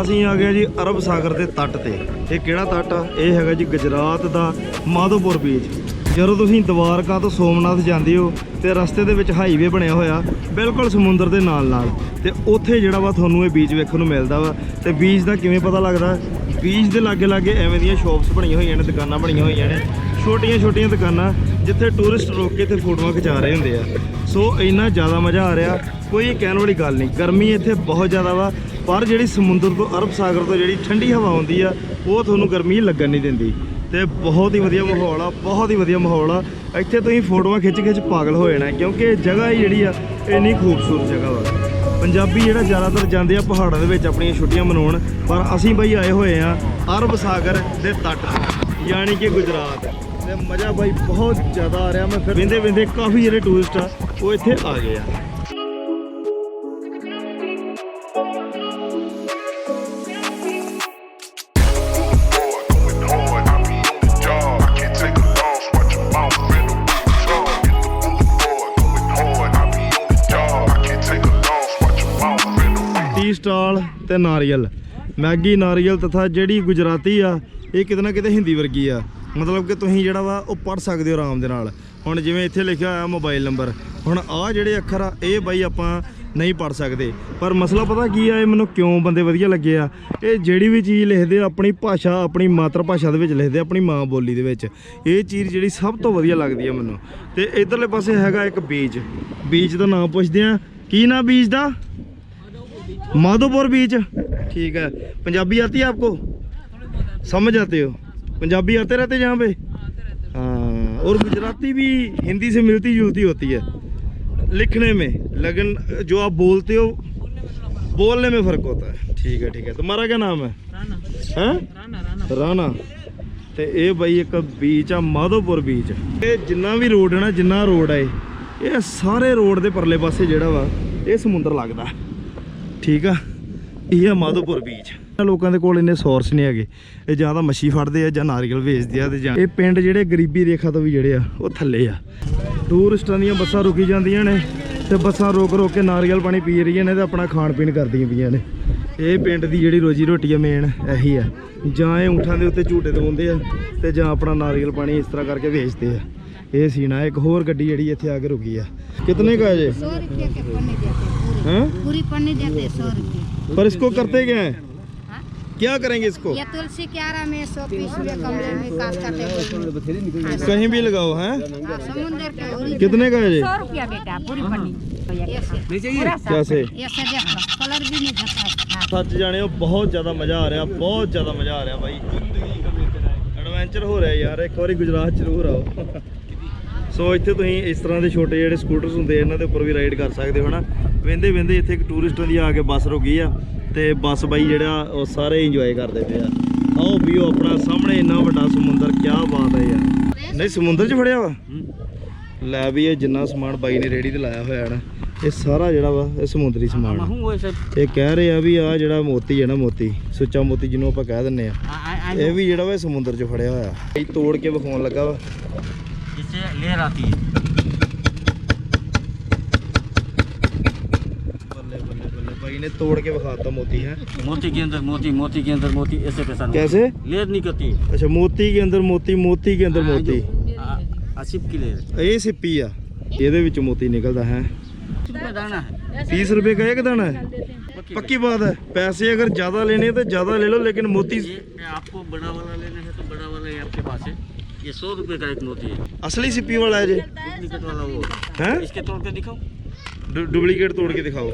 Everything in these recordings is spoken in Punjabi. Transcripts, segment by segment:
ਅਸੀਂ ਆ ਗਏ ਜੀ ਅਰਬ ਸਾਗਰ ਦੇ ਤੱਟ ਤੇ। ਇਹ ਕਿਹੜਾ ਤੱਟ ਆ? ਇਹ ਹੈਗਾ ਜੀ ਗੁਜਰਾਤ ਦਾ ਮਾਧੋਪੁਰ ਬੀਚ। ਜਦੋਂ ਤੁਸੀਂ ਦਵਾਰਕਾ ਤੋਂ ਸੋਮਨਾਥ ਜਾਂਦੇ ਹੋ ਤੇ ਰਸਤੇ ਦੇ ਵਿੱਚ ਹਾਈਵੇ ਬਣਿਆ ਹੋਇਆ, ਬਿਲਕੁਲ ਸਮੁੰਦਰ ਦੇ ਨਾਲ ਨਾਲ। ਤੇ ਉੱਥੇ ਜਿਹੜਾ ਵਾ ਤੁਹਾਨੂੰ ਇਹ ਬੀਚ ਵੇਖਣ ਨੂੰ ਮਿਲਦਾ ਵਾ। ਤੇ ਬੀਚ ਦਾ ਕਿਵੇਂ ਪਤਾ ਲੱਗਦਾ? ਬੀਚ ਦੇ ਲਾਗੇ ਲਾਗੇ ਐਵੇਂ ਦੀਆਂ ਸ਼ਾਪਸ ਬਣੀਆਂ ਹੋਈਆਂ ਨੇ, ਦੁਕਾਨਾਂ ਬਣੀਆਂ ਹੋਈਆਂ ਨੇ। ਛੋਟੀਆਂ ਛੋਟੀਆਂ ਦੁਕਾਨਾਂ ਜਿੱਥੇ ਟੂਰਿਸਟ ਰੋਕ ਕੇ ਤੇ ਫੋਟੋਆਂ ਖਿਚਾ ਰਹੇ ਹੁੰਦੇ ਆ। ਸੋ ਇੰਨਾ ਜ਼ਿਆਦਾ ਮਜ਼ਾ ਆ ਰਿਹਾ। ਕੋਈ ਕਹਿਣ ਵਾਲੀ ਗੱਲ ਨਹੀਂ। ਗਰਮੀ ਇੱਥੇ ਬਹੁਤ ਜ਼ਿਆਦਾ ਵਾ, ਪਰ ਜਿਹੜੀ ਸਮੁੰਦਰ ਤੋਂ, ਅਰਬ ਸਾਗਰ ਤੋਂ ਜਿਹੜੀ ਠੰਡੀ ਹਵਾ ਆਉਂਦੀ ਆ, ਉਹ ਤੁਹਾਨੂੰ ਗਰਮੀ ਲੱਗਣ ਨਹੀਂ ਦਿੰਦੀ। ਤੇ ਬਹੁਤ ਹੀ ਵਧੀਆ ਮਾਹੌਲ ਆ, ਬਹੁਤ ਹੀ ਵਧੀਆ ਮਾਹੌਲ ਆ। ਇੱਥੇ ਤੁਸੀਂ ਫੋਟੋਆਂ ਖਿੱਚ ਖਿੱਚ ਪਾਗਲ ਹੋ ਜਾਣਾ, ਕਿਉਂਕਿ ਇਹ ਜਗ੍ਹਾ ਹੀ ਜਿਹੜੀ ਆ, ਇੰਨੀ ਖੂਬਸੂਰਤ ਜਗ੍ਹਾ ਵਾ। ਪੰਜਾਬੀ ਜਿਹੜਾ ਜ਼ਿਆਦਾਤਰ ਜਾਂਦੇ ਆ ਪਹਾੜਾਂ ਦੇ ਵਿੱਚ ਆਪਣੀਆਂ ਛੁੱਟੀਆਂ ਮਨਾਉਣ, ਪਰ ਅਸੀਂ ਬਈ ਆਏ ਹੋਏ ਆ ਅਰਬ ਸਾਗਰ ਦੇ ਤੱਟ ਯਾਨੀ ਕਿ ਗੁਜਰਾਤ। ਤੇ ਮਜ਼ਾ ਬਾਈ ਬਹੁਤ ਜ਼ਿਆਦਾ ਆ ਰਿਹਾ ਮੈਂ ਫਿਰ ਵਿੰਦੇ ਵਿੰਦੇ ਕਾਫੀ ਜਿਹੜੇ ਟੂਰਿਸਟ ਆ ਉਹ ਇੱਥੇ ਆ ਗਏ ਆ ਸਟਾਲ ਤੇ ਨਾਰੀਅਲ ਮੈਗੀ ਨਾਰੀਅਲ ਤਥਾ ਜਿਹੜੀ ਗੁਜਰਾਤੀ ਆ ਇਹ ਕਿਤੇ ਨਾ ਕਿਤੇ ਹਿੰਦੀ ਵਰਗੀ ਆ ਮਤਲਬ ਕਿ ਤੁਸੀਂ ਜਿਹੜਾ ਵਾ ਉਹ ਪੜ ਸਕਦੇ ਹੋ ਆਰਾਮ ਦੇ ਨਾਲ। ਹੁਣ ਜਿਵੇਂ ਇੱਥੇ ਲਿਖਿਆ ਹੋਇਆ ਮੋਬਾਈਲ ਨੰਬਰ, ਹੁਣ ਆਹ ਜਿਹੜੇ ਅੱਖਰ ਆ, ਇਹ ਬਾਈ ਆਪਾਂ ਨਹੀਂ ਪੜ ਸਕਦੇ। ਪਰ ਮਸਲਾ ਪਤਾ ਕੀ ਆ, ਇਹ ਮੈਨੂੰ ਕਿਉਂ ਬੰਦੇ ਵਧੀਆ ਲੱਗੇ ਆ? ਇਹ ਜਿਹੜੀ ਵੀ ਚੀਜ਼ ਲਿਖਦੇ ਆ, ਆਪਣੀ ਭਾਸ਼ਾ, ਆਪਣੀ ਮਾਤਰ ਭਾਸ਼ਾ ਦੇ ਵਿੱਚ ਲਿਖਦੇ ਆਪਣੀ ਮਾਂ ਬੋਲੀ ਦੇ ਵਿੱਚ। ਇਹ ਚੀਜ਼ ਜਿਹੜੀ ਸਭ ਤੋਂ ਵਧੀਆ ਲੱਗਦੀ ਆ ਮੈਨੂੰ। ਤੇ ਇਧਰਲੇ ਪਾਸੇ ਹੈਗਾ ਇੱਕ ਬੀਜ। ਬੀਜ ਦਾ ਨਾਮ ਪੁੱਛਦੇ ਆ। ਕੀ ਨਾਮ ਬੀਜ ਦਾ? ਮਾਧੋਪੁਰ ਬੀਚ ਠੀਕ ਹੈ ਪੰਜਾਬੀ ਆਤੀ ਹੈ ਆਪਕੋ? ਸਮਝ ਆਤੇ ਹੋ? पंजाबी आते रहते यहाँ पे हाँ और गुजराती भी हिंदी से मिलती जुलती होती है लिखने में लेकिन जो आप बोलते हो बोलने में फर्क होता है ठीक है ठीक है तुम्हारा क्या नाम है हैं ਰਾਣਾ ਤੇ ਇਹ ਬਾਈ ਇੱਕ ਬੀਚ ਆ ਮਾਧੋਪੁਰ ਬੀਚ ਇਹ ਜਿੰਨਾ ਵੀ ਰੋਡ ਹੈ ਨਾ ਜਿੰਨਾ ਰੋਡ ਹੈ ਇਹ ਸਾਰੇ ਰੋਡ ਦੇ ਪਰਲੇ ਪਾਸੇ ਜਿਹੜਾ ਵਾ ਇਹ ਸਮੁੰਦਰ ਲੱਗਦਾ ਠੀਕ ਆ ਇਹ ਆ ਮਾਧੋਪੁਰ ਬੀਚ ਲੋਕਾਂ ਦੇ ਕੋਲ ਇੰਨੇ ਸੋਰਸ ਨਹੀਂ ਹੈਗੇ ਇਹ ਜਾਂ ਤਾਂ ਮੱਛੀ ਫੜਦੇ ਆ ਜਾਂ ਨਾਰੀਅਲ ਵੇਚਦੇ ਆ ਤੇ ਜਾਂ ਇਹ ਪਿੰਡ ਜਿਹੜੇ ਗਰੀਬੀ ਰੇਖਾ ਤੋਂ ਵੀ ਜਿਹੜੇ ਆ ਉਹ ਥੱਲੇ ਆ ਟੂਰਿਸਟਾਂ ਦੀਆਂ ਬੱਸਾਂ ਰੁਕੀ ਜਾਂਦੀਆਂ ਨੇ ਤੇ ਬੱਸਾਂ ਰੋਕ ਰੋਕ ਕੇ ਨਾਰੀਅਲ ਪਾਣੀ ਪੀ ਰਹੀਆਂ ਨੇ ਤੇ ਆਪਣਾ ਖਾਣ ਪੀਣ ਕਰਦੀਆਂ ਪਈਆਂ ਨੇ ਇਹ ਪਿੰਡ ਦੀ ਜਿਹੜੀ ਰੋਜੀ ਰੋਟੀ ਆ ਮੇਨ ਇਹੀ ਆ ਜਾਂ ਇਹ ਊਂਠਾਂ ਦੇ ਉੱਤੇ ਝੂਟੇ ਦਵਾਉਂਦੇ ਆ ਤੇ ਜਾਂ ਆਪਣਾ ਨਾਰੀਅਲ ਪਾਣੀ ਇਸ ਤਰ੍ਹਾਂ ਕਰਕੇ ਵੇਚਦੇ ਆ ਇਹ ਸੀਨਾ ਇੱਕ ਹੋਰ ਗੱਡੀ ਜਿਹੜੀ ਇੱਥੇ ਆ ਕੇ ਰੁਕੀ ਆ ਕਿਤਨੇ ਕਾ ਜੇ सौ रुपये के पन्नी देते हैं पूरी हैं पूरी पन्नी देते हैं सौ रुपये पर इसको करते क्या है हाँ? क्या करेंगे इसको ये तुलसी क्यारा में सौ पीस में कमरे में काट काटे हाँ, कहीं भी लगाओ हैं हाँ, समुंदर के ओरिजिनल कितने का है ये सौ रुपया बेटा पूरी पन्नी ऐसे पूरा सा- कैसे ऐसे देख लो कलर भी नहीं जाता है हाँ। ਸੱਚ ਜਾਣੇ ਉਹ ਬਹੁਤ ਜ਼ਿਆਦਾ ਮਜ਼ਾ ਆ ਰਿਹਾ ਬਹੁਤ ਜ਼ਿਆਦਾ ਮਜ਼ਾ ਆ ਰਿਹਾ ਬਾਈ ਐਡਵੈਂਚਰ ਹੋ ਰਿਹਾ ਯਾਰ ਇੱਕ ਵਾਰੀ ਗੁਜਰਾਤ ਜ਼ਰੂਰ ਆਓ ਸੋ ਇੱਥੇ ਤੁਸੀਂ ਇਸ ਤਰ੍ਹਾਂ ਦੇ ਛੋਟੇ ਜਿਹੜੇ ਸਕੂਟਰਸ ਹੁੰਦੇ ਆ, ਇਹਨਾਂ ਦੇ ਉੱਪਰ ਵੀ ਰਾਈਡ ਕਰ ਸਕਦੇ ਹੋ ਹਨਾ ਵੇਂਦੇ ਵੇਂਦੇ ਇੱਥੇ ਇੱਕ ਟੂਰਿਸਟਾਂ ਦੀ ਆ ਕੇ ਬੱਸ ਰੁਕੀ ਆ ਤੇ ਬਸ ਬਾਈ ਜਿਹੜਾ ਉਹ ਸਾਰੇ ਇੰਜੋਏ ਕਰਦੇ ਪਏ ਆ। ਆਓ ਵੀਓ ਆਪਣਾ ਸਾਹਮਣੇ ਇੰਨਾ ਵੱਡਾ ਸਮੁੰਦਰ ਕੀ ਬਾਤ ਹੈ ਯਾਰ। ਨਹੀਂ ਸਮੁੰਦਰ 'ਚ ਫੜਿਆ ਵਾ? ਲੈ ਵੀ ਇਹ ਜਿੰਨਾ ਸਮਾਨ ਬਾਈ ਨੇ ਰੇੜੀ ਤੇ ਲਾਇਆ ਹੋਇਆ ਨਾ ਇਹ ਸਾਰਾ ਜਿਹੜਾ ਵਾ ਇਹ ਸਮੁੰਦਰੀ ਸਮਾਨ। ਇਹ ਕਹਿ ਰਹੇ ਆ ਵੀ ਆ ਜਿਹੜਾ ਮੋਤੀ ਹੈ ਨਾ ਮੋਤੀ ਸੁੱਚਾ ਮੋਤੀ ਜਿਹਨੂੰ ਆਪਾਂ ਕਹਿ ਦਿੰਨੇ ਆ। ਇਹ ਵੀ ਜਿਹੜਾ ਵਾ ਸਮੁੰਦਰ 'ਚ ਫੜਿਆ ਹੋਇਆ। ਇਹ ਤੋੜ ਕੇ ਵਿਖਾਉਣ ਲੱਗਾ ਵਾ। ਜਿੱਥੇ ਲੇਅਰ ਆਤੀ ਹੈ। ने तोड़ के दिखाता मोती है मोती के अंदर मोती मोती के अंदर मोती ऐसे पैसा कैसे लेर निकलती है अच्छा मोती के अंदर मोती मोती के अंदर मोती आसिफ की लेर ये सिपी आ ये मोती निकलता है तीस रुपए का एक दाना है पक्की बात है पैसे अगर ज्यादा लेने तो ज्यादा ले लो लेकिन मोती आपको बड़ा वाला लेना है तो बड़ा वाला ही आपके पास है ये सौ रुपए का एक मोती है असली सिपी वाला है जी डुप्लीकेट वाला वो है इसके तोड़ के दिखाओ डुप्लीकेट तोड़ के दिखाओ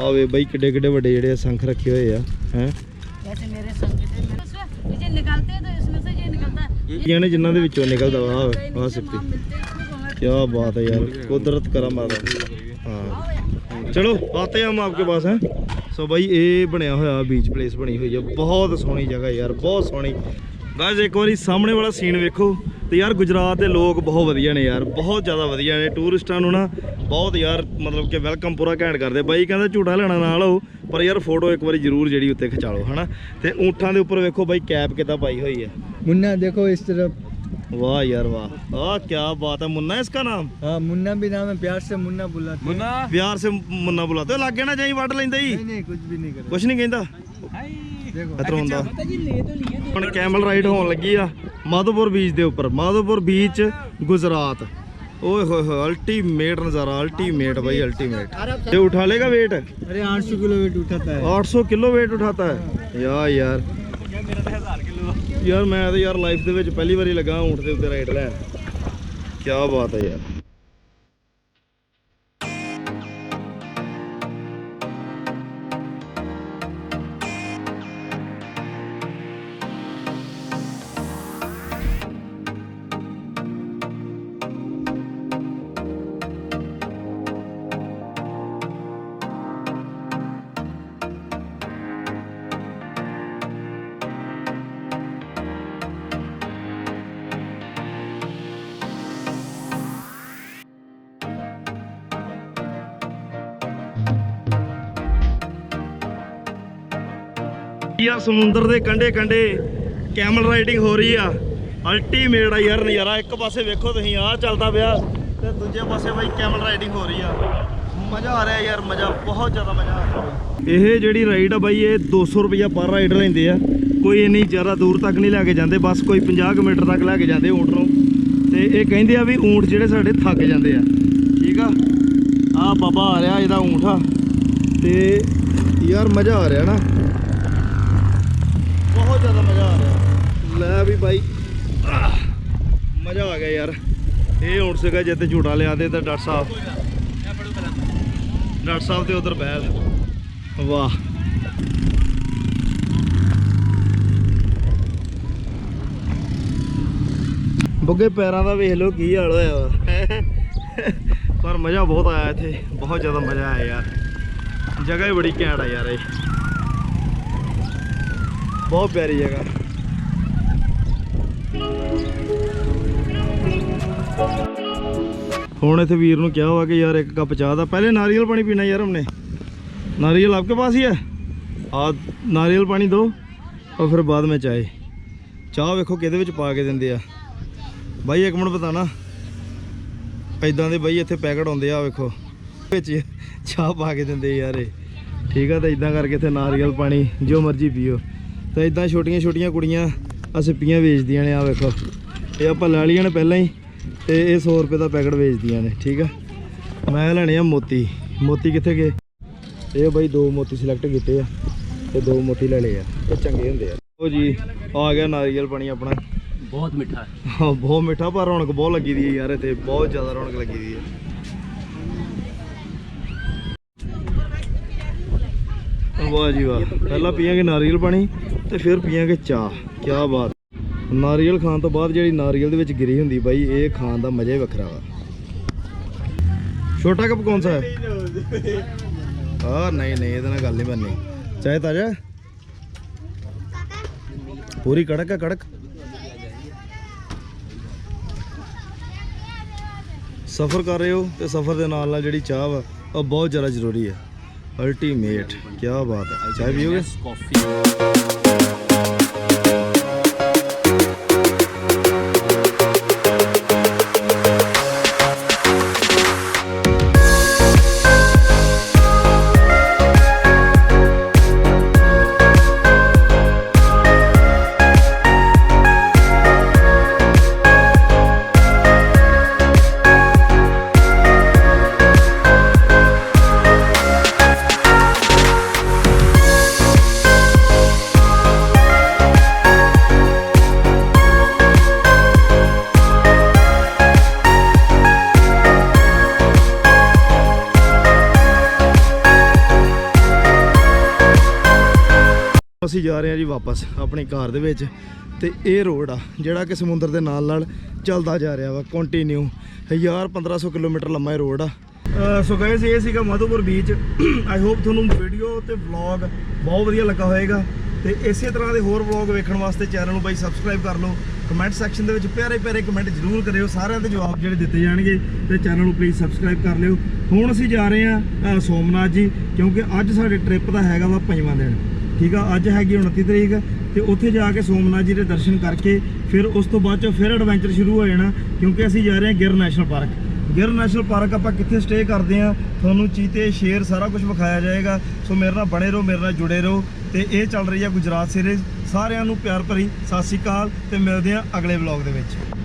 ਆਵੇ ਬਾਈ ਕਿੱਡੇ ਕਿੱਡੇ ਵੱਡੇ ਜਿਹੜੇ ਸੰਖ ਰੱਖੇ ਹੋਏ ਆ ਹੈ? ਵੈਸੇ ਮੇਰੇ ਦੇ ਵਿੱਚੋਂ ਨਿਕਲਦਾ ਵਾ ਆ ਸਿੱਪੀ ਕੀ ਬਾਤ ਹੈ ਯਾਰ ਕੁਦਰਤ ਕਰਮ ਆ ਹਾਂ। ਚਲੋ ਆਤੇ ਹਮ ਆਪਕੇ ਪਾਸ ਹੈ? ਸੋ ਭਾਈ ਇਹ ਬਣਿਆ ਹੋਇਆ ਬੀਚ ਪਲੇਸ ਬਣੀ ਹੋਈ ਹੈ ਬਹੁਤ ਸੋਹਣੀ ਜਗ੍ਹਾ ਯਾਰ ਬਹੁਤ ਸੋਹਣੀ। ਗਾਇਜ਼ ਇੱਕ ਵਾਰੀ ਸਾਹਮਣੇ ਵਾਲਾ ਸੀਨ ਵੇਖੋ। ਤੇ ਯਾਰ ਗੁਜਰਾਤ ਦੇ ਲੋਕ ਬਹੁਤ ਵਧੀਆ ਨੇ ਯਾਰ ਬਹੁਤ ਜ਼ਿਆਦਾ ਵਧੀਆ ਨੇ। ਟੂਰਿਸਟਾਂ ਨੂੰ ਨਾ ਬਹੁਤ ਯਾਰ ਮਤਲਬ ਕਿ ਵੈਲਕਮ ਪੂਰਾ ਘੈਂਟ ਕਰਦੇ। ਬਾਈ ਕਹਿੰਦਾ ਝੂਟਾ ਲੈਣਾ ਨਾਲ ਹੋ ਪਰ ਯਾਰ ਫੋਟੋ ਇੱਕ ਵਾਰੀ ਜ਼ਰੂਰ ਜਿਹੜੀ ਉੱਤੇ ਖਿਚਾ ਲਓ ਹਨਾ? ਤੇ ਊਂਠਾਂ ਦੇ ਉੱਪਰ ਵੇਖੋ ਬਾਈ ਕੈਪ ਕਿਦਾਂ ਪਾਈ ਹੋਈ ਹੈ। ਮੁੰਨਾ ਦੇਖੋ ਇਸ ਤਰਫ ਵਾਹ ਯਾਰ ਵਾਹ ਆਹ ਕੀ ਬਾਤ ਹੈ। ਮੁੰਨਾ ਇਸਕਾ ਨਾਮ? ਹਾਂ ਮੁੰਨਾ ਵੀ ਨਾਮ ਹੈ ਪਿਆਰ ਸੇ ਮੁੰਨਾ ਬੁਲਾਤੇ ਮੁੰਨਾ? ਪਿਆਰ ਸੇ ਮੁੰਨਾ ਬੁਲਾਤੇ ਲੱਗੇ ਨਾ ਜਾਈ ਵੱਢ ਲੈਂਦਾ ਹੀ। ਨਹੀਂ ਨਹੀਂ ਕੁਝ ਵੀ ਨਹੀਂ ਕਰਦਾ ਕੁਝ ਨਹੀਂ ਕਹਿੰਦਾ? ਹਾਈ ਦੇਖੋ। ਇਤਰੋਂ ਹੁੰਦਾ ਹੁਣ ਕੈਮਲ ਰਾਈਡ ਹੋਣ ਲੱਗੀ ਆ। ਮਾਧੋਪੁਰ ਬੀਚ ਦੇ ਉੱਪਰ ਮਾਧੋਪੁਰ ਬੀਚ ਗੁਜਰਾਤ ਓਏ ਹੋਏ ਹੋਏ ਅਲਟੀਮੇਟ ਨਜ਼ਾਰਾ ਅਲਟੀਮੇਟ ਭਾਈ ਅਲਟੀਮੇਟ ये उठा लेगा वेट अरे आठ सौ किलो वेट उठाता है 800 ਕਿਲੋ weight ਉਠਾਤਾ ਹੈ ਯਾ ਯਾਰ ਯਾਰ ਮੈਂ ਤਾਂ ਯਾਰ ਲਾਈਫ ਦੇ ਵਿੱਚ ਪਹਿਲੀ ਵਾਰੀ ਲੱਗਾ ਊਂਠ ਦੇ ਉੱਤੇ ਰਾਈਡ ਲੈਣ ਕੀ ਬਾਤ ਹੈ ਯਾਰ ਯਾ ਸਮੁੰਦਰ ਦੇ ਕੰਢੇ ਕੰਢੇ ਕੈਮਲ ਰਾਈਡਿੰਗ ਹੋ ਰਹੀ ਆ। ਅਲਟੀਮੇਟ ਆ ਯਾਰ ਨਜ਼ਾਰਾ। ਇੱਕ ਪਾਸੇ ਵੇਖੋ ਤੁਸੀਂ, ਆਹ ਚੱਲਦਾ ਪਿਆ ਤੇ ਦੂਜੇ ਪਾਸੇ ਬਾਈ ਕੈਮਲ ਰਾਈਡਿੰਗ ਹੋ ਰਹੀ ਆ। ਮਜ਼ਾ ਆ ਰਿਹਾ ਯਾਰ, ਮਜ਼ਾ, ਬਹੁਤ ਜ਼ਿਆਦਾ ਮਜ਼ਾ ਆ ਰਿਹਾ ਇਹ ਜਿਹੜੀ ਰਾਈਡ ਆ ਬਾਈ, ਇਹ 200 ਰੁਪਇਆ ਪਰ ਰਾਈਡ ਲੈਂਦੇ ਆ। ਕੋਈ ਇੰਨੀ ਜ਼ਿਆਦਾ ਦੂਰ ਤੱਕ ਨਹੀਂ ਲੈ ਕੇ ਜਾਂਦੇ, ਬਸ ਕੋਈ 50 ਕੁ ਮੀਟਰ ਤੱਕ ਲੈ ਕੇ ਜਾਂਦੇ ਊਂਟ ਨੂੰ। ਤੇ ਇਹ ਕਹਿੰਦੇ ਆ ਵੀ ਊਂਟ ਜਿਹੜੇ ਸਾਡੇ ਥੱਕ ਜਾਂਦੇ ਆ। ਠੀਕ ਆ? ਆ ਬਾਬਾ ਆ ਰਿਹਾ ਇਹਦਾ ਊਂਠ ਆ। ਤੇ ਯਾਰ ਮਜ਼ਾ ਆ ਰਿਹਾ ਨਾ ਬਹੁਤ ਜ਼ਿਆਦਾ ਮਜ਼ਾ ਆ ਰਿਹਾ ਲੈ ਵੀ ਬਾਈ। ਮਜ਼ਾ ਆ ਗਿਆ ਯਾਰ। ਇਹ ਹੁਣ ਸੀਗਾ ਜਿੱਤੇ ਝੂਟਾ ਲਿਆ ਤੇ ਡਾਕਟਰ ਸਾਹਿਬ। ਡਾਕਟਰ ਸਾਹਿਬ ਤੇ ਉਧਰ ਬੈਲ ਵਾਹ। ਬੁੱਗੇ ਪੈਰਾਂ ਦਾ ਵੇਖ ਲਓ ਕੀ ਹਾਲ ਹੋਇਆ ਵਾ। ਪਰ ਮਜ਼ਾ ਬਹੁਤ ਆਇਆ ਇੱਥੇ। ਬਹੁਤ ਜ਼ਿਆਦਾ ਮਜ਼ਾ ਆਇਆ ਯਾਰ। ਜਗ੍ਹਾ ਹੀ ਬੜੀ ਘੈਂਟ ਆ ਯਾਰ ਇਹ। ਬਹੁਤ ਪਿਆਰੀ ਜਗ੍ਹਾ। ਹੁਣ ਇਥੇ ਵੀਰ ਨੂੰ ਕਿਹਾ ਹੋਗਾ ਕਿ ਯਾਰ ਇੱਕ ਕੱਪ ਚਾਹ ਦਾ। ਪਹਿਲੇ ਨਾਰੀਅਲ ਪਾਣੀ ਪੀਣਾ ਯਾਰ ਹਮਨੇ। नारियल आपके ਪਾਸ ਹੀ ਹੈ? ਆ ਨਾਰੀਅਲ ਪਾਣੀ ਦੋ, ਔਰ ਫਿਰ ਬਾਅਦ ਵਿੱਚ ਚਾਹੇ ਚਾਹ ਵੇਖੋ ਕਿਹਦੇ ਵਿੱਚ ਪਾ ਕੇ ਦਿੰਦੇ ਆ। ਬਾਈ ਇੱਕ ਮਿੰਟ ਬਤਾਣਾ। ਐਦਾਂ ਦੇ ਬਾਈ ਇੱਥੇ ਪੈਕਟ ਆਉਂਦੇ ਆ ਵੇਖੋ। ਵਿੱਚ ਚਾਹ ਪਾ ਕੇ ਦਿੰਦੇ ਯਾਰ ਇਹ। ਠੀਕ ਆ, ਤਾਂ ਇਦਾਂ ਕਰਕੇ ਇੱਥੇ ਨਾਰੀਅਲ ਪਾਣੀ, ਜੋ ਮਰਜ਼ੀ ਪੀਓ। ਤਾਂ ਇਦਾਂ ਛੋਟੀਆਂ ਛੋਟੀਆਂ ਕੁੜੀਆਂ ਅਸਪੀਆਂ ਵੇਚਦੀਆਂ ਨੇ ਆ ਵੇਖੋ। ਇਹ ਆਪਾਂ ਲੈ ਲਈਆਂ ਨੇ ਪਹਿਲਾਂ ਹੀ। ਤੇ ਇਹ 100 ਰੁਪਏ ਦਾ ਪੈਕਟ ਵੇਚਦੀਆਂ ਨੇ ਠੀਕ ਆ? ਮੈਂ ਲੈਣੇ ਆ ਮੋਤੀ। ਮੋਤੀ ਕਿੱਥੇ ਗਏ? ਇਹ ਬਾਈ ਦੋ ਮੋਤੀ ਸਿਲੈਕਟ ਕੀਤੇ ਆ ਤੇ ਦੋ ਮੋਤੀ ਲੈਣੇ ਆ। ਇਹ ਚੰਗੇ ਹੁੰਦੇ ਆ। ਉਹ ਜੀ ਆ ਗਿਆ ਨਾਰੀਅਲ ਪਾਣੀ ਆਪਣਾ। ਬਹੁਤ ਮਿੱਠਾ ਹਾਂ। ਬਹੁਤ ਮਿੱਠਾ ਪਰ ਰੌਣਕ ਬਹੁਤ ਲੱਗੀ ਦੀ ਯਾਰ ਇੱਥੇ। ਬਹੁਤ ਜ਼ਿਆਦਾ ਰੌਣਕ ਲੱਗੀ ਦੀ ਹੈ ਵਾਹ ਜੀ ਵਾਹ। ਪਹਿਲਾਂ ਪੀਵਾਂਗੇ ਨਾਰੀਅਲ ਪਾਣੀ ਤੇ ਫਿਰ ਪੀਵਾਂਗੇ ਚਾਹ। ਕੀ ਬਾਤ। ਨਾਰੀਅਲ ਖਾਣ ਤੋਂ ਬਾਅਦ ਜਿਹੜੀ ਨਾਰੀਅਲ ਦੇ ਵਿੱਚ ਗਿਰੀ ਹੁੰਦੀ ਬਾਈ, ਇਹ ਖਾਣ ਦਾ ਮਜ਼ਾ ਹੀ ਵੱਖਰਾ ਵਾ। ਛੋਟਾ ਕੱਪ ਕੌਣ ਸਾ ਹੈ? ਆ, ਨਹੀਂ ਨਹੀਂ, ਇਹਦੇ ਨਾਲ ਗੱਲ ਨਹੀਂ ਬਣਨੀ। ਚਾਹੇ ਤਾਜ਼ਾ ਪੂਰੀ ਕੜਕ ਹੈ, ਕੜਕ। ਸਫ਼ਰ ਕਰ ਰਹੇ ਹੋ ਤੇ ਸਫ਼ਰ ਦੇ ਨਾਲ ਨਾਲ ਜਿਹੜੀ ਚਾਹ ਵਾ, ਉਹ ਬਹੁਤ ਜ਼ਿਆਦਾ ਜ਼ਰੂਰੀ ਹੈ। ਅਲਟੀਮੇਟ ਕੀ ਬਾਤ ਹੈ। ਚਾਹ ਪੀਓਗੇ? कॉफी ਅਸੀਂ ਜਾ ਰਹੇ ਹਾਂ ਜੀ ਵਾਪਸ ਆਪਣੀ ਕਾਰ ਦੇ ਵਿੱਚ ਤੇ ਇਹ ਰੋਡ ਆ, ਜਿਹੜਾ ਕਿ ਸਮੁੰਦਰ ਦੇ ਨਾਲ ਨਾਲ ਚੱਲਦਾ ਜਾ ਰਿਹਾ ਵਾ ਕੰਟੀਨਿਊ 1000 1500 ਕਿਲੋਮੀਟਰ ਲੰਮਾ ਇਹ ਰੋਡ ਆ। ਸੋ ਗਾਇਸ ਇਹ ਸੀਗਾ ਮਾਧੋਪੁਰ ਬੀਚ ਆਈ ਹੋਪ ਤੁਹਾਨੂੰ ਵੀਡੀਓ ਤੇ ਵਲੌਗ ਬਹੁਤ ਵਧੀਆ ਲੱਗਾ ਹੋਵੇਗਾ ਤੇ ਇਸੇ ਤਰ੍ਹਾਂ ਦੇ ਹੋਰ ਵਲੌਗ ਵੇਖਣ ਵਾਸਤੇ ਚੈਨਲ ਨੂੰ ਬਾਈ ਸਬਸਕ੍ਰਾਈਬ ਕਰ ਲਓ। ਕਮੈਂਟ ਸੈਕਸ਼ਨ ਦੇ ਵਿੱਚ ਪਿਆਰੇ ਪਿਆਰੇ ਕਮੈਂਟ ਜ਼ਰੂਰ ਕਰਿਓ। ਸਾਰਿਆਂ ਦੇ ਜਵਾਬ ਜਿਹੜੇ ਦਿੱਤੇ ਜਾਣਗੇ, ਤੇ ਚੈਨਲ ਨੂੰ ਪਲੀਜ਼ ਸਬਸਕ੍ਰਾਈਬ ਕਰ ਲਿਓ। ਹੁਣ ਅਸੀਂ ਜਾ ਰਹੇ ਹਾਂ ਸੋਮਨਾਥ ਜੀ, ਕਿਉਂਕਿ ਅੱਜ ਸਾਡੇ ਟ੍ਰਿਪ ਦਾ ਹੈਗਾ ਵਾ ਪੰਜਵਾਂ ਦਿਨ। ਠੀਕ ਆ, ਅੱਜ ਹੈਗੀ 29 ਤਰੀਕ ਤੇ ਉੱਥੇ ਜਾ ਕੇ ਸੋਮਨਾਥ ਜੀ ਦੇ ਦਰਸ਼ਨ ਕਰਕੇ ਫਿਰ ਉਸ ਤੋਂ ਬਾਅਦ ਚ ਫਿਰ ਐਡਵੈਂਚਰ ਸ਼ੁਰੂ ਹੋ ਜਾਣਾ, ਕਿਉਂਕਿ ਅਸੀਂ ਜਾ ਰਹੇ ਹਾਂ Gir national park. Gir national park ਆਪਾਂ ਕਿੱਥੇ ਸਟੇ ਕਰਦੇ ਆ ਤੁਹਾਨੂੰ ਚੀਤੇ, ਸ਼ੇਰ ਸਾਰਾ ਕੁਝ ਵਿਖਾਇਆ ਜਾਏਗਾ। ਸੋ ਮੇਰੇ ਨਾਲ ਬਣੇ ਰਹੋ, ਮੇਰੇ ਨਾਲ ਜੁੜੇ ਰਹੋ ਤੇ ਇਹ ਚੱਲ ਰਹੀ ਆ ਗੁਜਰਾਤ ਸੀਰੀਜ਼ ਸਾਰਿਆਂ ਨੂੰ ਪਿਆਰ ਭਰੀ, ਸਤਿ ਸ਼੍ਰੀ ਅਕਾਲ ਤੇ ਮਿਲਦੇ ਆ ਅਗਲੇ ਵਲੌਗ ਦੇ ਵਿੱਚ।